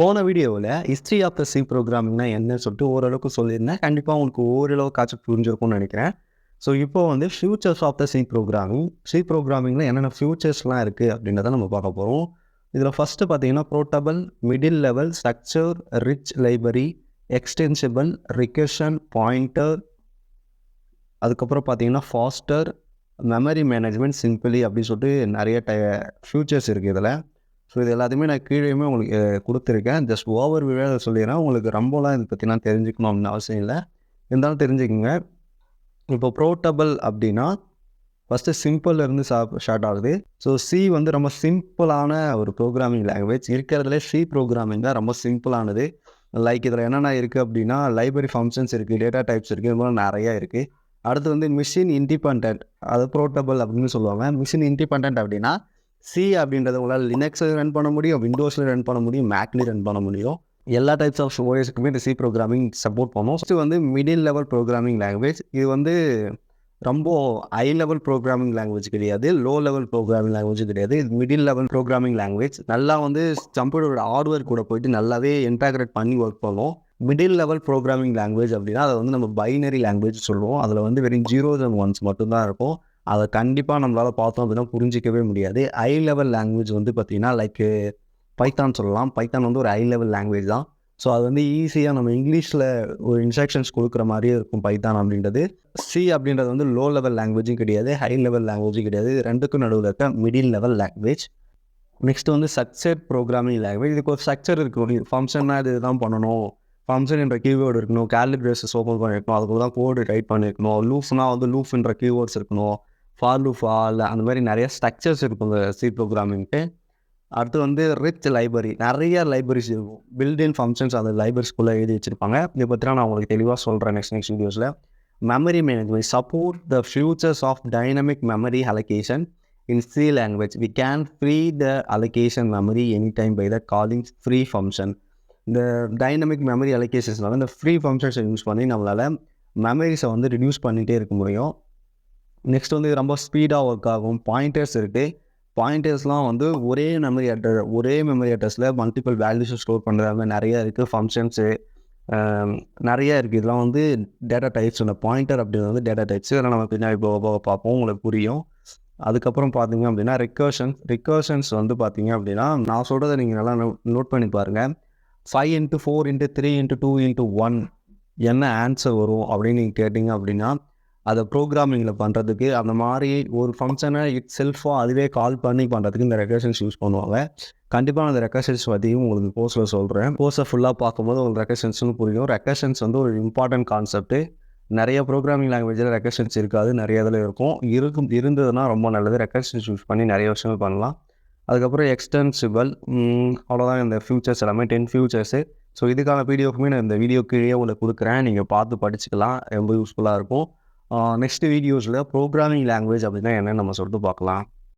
போன வீடியோவில் history of the C ப்ரோக்ராமிங்னா என்னன்னு சொல்லிட்டு ஓரளவுக்கு சொல்லியிருந்தேன். கண்டிப்பாக உங்களுக்கு ஓரளவுக்காச்சும் புரிஞ்சிருக்கும்னு நினைக்கிறேன். ஸோ இப்போ வந்து features of the C programming C ப்ரோக்ராமிங்கில் என்னென்ன ஃபியூச்சர்ஸ்லாம் இருக்குது அப்படின்றத நம்ம பார்க்க போகிறோம் இதில் ஃபஸ்ட்டு பார்த்தீங்கன்னா portable middle level structure rich library extensible recursion pointer அதுக்கப்புறம் பார்த்தீங்கன்னா ஃபாஸ்டர் மெமரி மேனேஜ்மெண்ட் சிம்பிளி அப்படின்னு சொல்லிட்டு நிறைய டை ஃபியூச்சர்ஸ் இருக்குது இதில். ஸோ இது எல்லாத்தையுமே நான் கீழேயுமே உங்களுக்கு கொடுத்துருக்கேன். ஜஸ்ட் ஓவர் விழா சொல்லிடுறேன். உங்களுக்கு ரொம்பலாம் இதை பற்றிலாம் தெரிஞ்சுக்கணும் அப்படின்னு அவசியம் இல்லை. இருந்தாலும் தெரிஞ்சுக்கோங்க. இப்போ ப்ரோட்டபிள் அப்படின்னா ஃபஸ்ட்டு சிம்பிள்லேருந்து சா ஸ்டார்ட் ஆகுது. ஸோ சி வந்து ரொம்ப சிம்பிளான ஒரு ப்ரோக்ராமிங் லாங்குவேஜ் இருக்கிறதுலே சி ப்ரோக்ராமிங் தான் ரொம்ப சிம்பிளானது லைக் இதில் என்னென்ன இருக்குது அப்படின்னா லைப்ரரி ஃபங்க்ஷன்ஸ் இருக்குது டேட்டா டைப்ஸ் இருக்குது இது மாதிரி நிறையா இருக்குது. அடுத்து வந்து மிஷின் இண்டிபெண்ட் அது ப்ரோட்டபிள் அப்படின்னு சொல்லுவாங்க. மிஷின் இண்டிபெண்ட் அப்படின்னா சி அப்படின்றத உங்களால் லினக்ஸில் ரன் பண்ண முடியும் விண்டோஸில் ரன் பண்ண முடியும் மேக்லேயும் ரன் பண்ண முடியும். எல்லா டைப்ஸ் ஆஃப் ஓஎஸ்க்குமே இந்த சி ப்ரோக்ராமிங் சப்போர்ட் பண்ணும். ஃபஸ்ட்டு வந்து மிடில் லெவல் ப்ரோக்ராமிங் லாங்குவேஜ் இது வந்து ரொம்ப ஹை லெவல் ப்ரோக்ராமிங் லாங்குவேஜ் கிடையாது. லோ லெவல் ப்ரோக்ராமிங் லாங்குவேஜ் கிடையாது. இது மிடில் லெவல் ப்ரோக்ராமிங் லாங்குவேஜ் நல்லா வந்து கம்ப்யூட்டரோட ஹார்ட்வேர் கூட போயிட்டு நல்லாவே இன்டாகிரேட் பண்ணி ஒர்க் பண்ணும். மிடில் லெவல் ப்ரோக்ராமிங் லாங்குவேஜ் அப்படின்னா அதை வந்து நம்ம பைனரி லாங்குவேஜ் சொல்லுவோம். அதில் வந்து வெறும் ஜீரோஸ் அண்ட் ஒன்ஸ் மட்டும்தான் இருக்கும். அதை கண்டிப்பாக நம்மளால் பார்த்தோம் அப்படின்னா புரிஞ்சிக்கவே முடியாது. ஹை லெவல் லாங்குவேஜ் வந்து பார்த்திங்கன்னா லைக் பைத்தான் சொல்லலாம். பைத்தான் வந்து ஒரு ஹை லெவல் லாங்குவேஜ் தான். ஸோ அது வந்து ஈஸியாக நம்ம இங்கிலீஷில் ஒரு இன்ஸ்ட்ரக்ஷன்ஸ் கொடுக்குற மாதிரியே இருக்கும் பைத்தான் அப்படின்றது. சி அப்படின்றது வந்து லோ லெவல் லாங்குவேஜும் கிடையாது ஹை லெவல் லாங்குவேஜும் கிடையாது. ரெண்டுக்கும் நடுவில் இருக்க மிடில் லெவல் லாங்குவேஜ் நெக்ஸ்ட் வந்து ஸ்ட்ரக்சர் ப்ரோக்ராமிங் லாங்குவேஜ் இதுக்கு ஒரு ஸ்ட்ரக்சர் இருக்கும் ஃபங்க்ஷன்னா இது தான் பண்ணணும். ஃபங்க்ஷன் என்ற கீவேர்டு இருக்கணும். கேலிப்ரேசஸ் ஓப்பன் பண்ணியிருக்கணும் அதுக்கு தான் கோடு ரைட் பண்ணியிருக்கணும் லூஃப்னா வந்து லூஃப் என்ற கீவேர்ட்ஸ் இருக்கணும். ஃபால் டு ஃபால் அந்த மாதிரி நிறைய ஸ்ட்ரக்சர்ஸ் இருக்கும் இந்த சி ப்ரோக்ராமிங்க்கு. அடுத்து வந்து ரிச் லைப்ரரி நிறைய லைப்ரரிஸ் இருக்கும். பில்டின் ஃபங்க்ஷன்ஸ் அந்த லைப்ரரிஸ்குள்ளே எழுதி வச்சுருப்பாங்க. இதை பற்றினா நான் உங்களுக்கு தெளிவாக சொல்கிறேன் நெக்ஸ்ட் நெக்ஸ்ட் வீடியோஸில். Memory management support the features of dynamic memory allocation in C language we can free the allocation memory any time by the calling free function இந்த டைனமிக் மெமரி அலகேஷன்ஸ்னால இந்த ஃப்ரீ ஃபங்க்ஷன்ஸை யூஸ் பண்ணி நம்மளால் மெமரிஸை வந்து reduce பண்ணிகிட்டே இருக்க முடியும். நெக்ஸ்ட் வந்து இது ரொம்ப ஸ்பீடாக ஒர்க் ஆகும். பாயிண்டர்ஸ் இருக்குது பாயிண்டர்ஸ்லாம் வந்து ஒரே மெமரி அட்ரஸ் ஒரே மெமரி அட்ரஸில் மல்டிபிள் வேல்யூஸை ஸ்டோர் பண்ணுற மாதிரி நிறைய இருக்குது ஃபங்க்ஷன்ஸு நிறைய இருக்குது இதெல்லாம் வந்து டேட்டா டைப்ஸ் இந்த பாயிண்டர் அப்படின்றது வந்து டேட்டா டைப்ஸ் இதெல்லாம் நம்ம பின்னாடி போக போக பார்ப்போம். உங்களுக்கு புரியும். அதுக்கப்புறம் பார்த்தீங்க அப்படின்னா ரிக்கர்ஷன் ரிக்கர்ஷன்ஸ் வந்து பார்த்தீங்க அப்படின்னா நான் சொல்கிறத நீங்கள் நல்லா நோட் பண்ணி பாருங்கள் five into four into three into two into one என்ன ஆன்சர் வரும் அப்படின்னு நீங்கள் கேட்டிங்க அப்படின்னா அதை ப்ரோக்ராமிங்கில் பண்ணுறதுக்கு அந்த மாதிரி ஒரு ஃபங்க்ஷனை இட் செல்ஃபாக அதுவே கால் பண்ணி பண்ணுறதுக்கு இந்த ரெக்கர்ஷன்ஸ் யூஸ் பண்ணுவாங்க. கண்டிப்பாக நான் அந்த ரெக்கர்ஷன்ஸ் பற்றியும் உங்களுக்கு கோர்ஸில் சொல்கிறேன் கோர்ஸை ஃபுல்லாக பார்க்கும்போது உங்களுக்கு ரெக்கர்ஷன்ஸ்னு புரியும். ரெக்கர்ஷன்ஸ் வந்து ஒரு இம்பார்ட்டன்ட் கான்செப்ட்டு நிறைய ப்ரோக்ராமிங் லாங்குவேஜில் ரெக்கர்ஷன்ஸ் இருக்காது. நிறைய இதில் இருக்கும். இருக்கும் இருந்ததுன்னா ரொம்ப நல்லது. ரெக்கர்ஷன்ஸ் யூஸ் பண்ணி நிறைய விஷயங்கள் பண்ணலாம். அதுக்கப்புறம் எக்ஸ்டென்சிபிள் அவ்வளோதான் இந்த ஃபியூச்சர்ஸ் எல்லாமே டென் ஃபியூச்சர்ஸு ஸோ இதுக்கான பிடிஎஃப்மே நான் இந்த வீடியோ கீழே உங்களுக்கு கொடுக்குறேன். நீங்கள் பார்த்து படிச்சுக்கலாம். ரொம்ப யூஸ்ஃபுல்லாக இருக்கும். நெக்ஸ்ட் வீடியோஸில் ப்ரோக்ராமிங் லாங்குவேஜ் அப்படின்னா என்னென்னு நம்ம சொல்லிட்டு பார்க்கலாம்.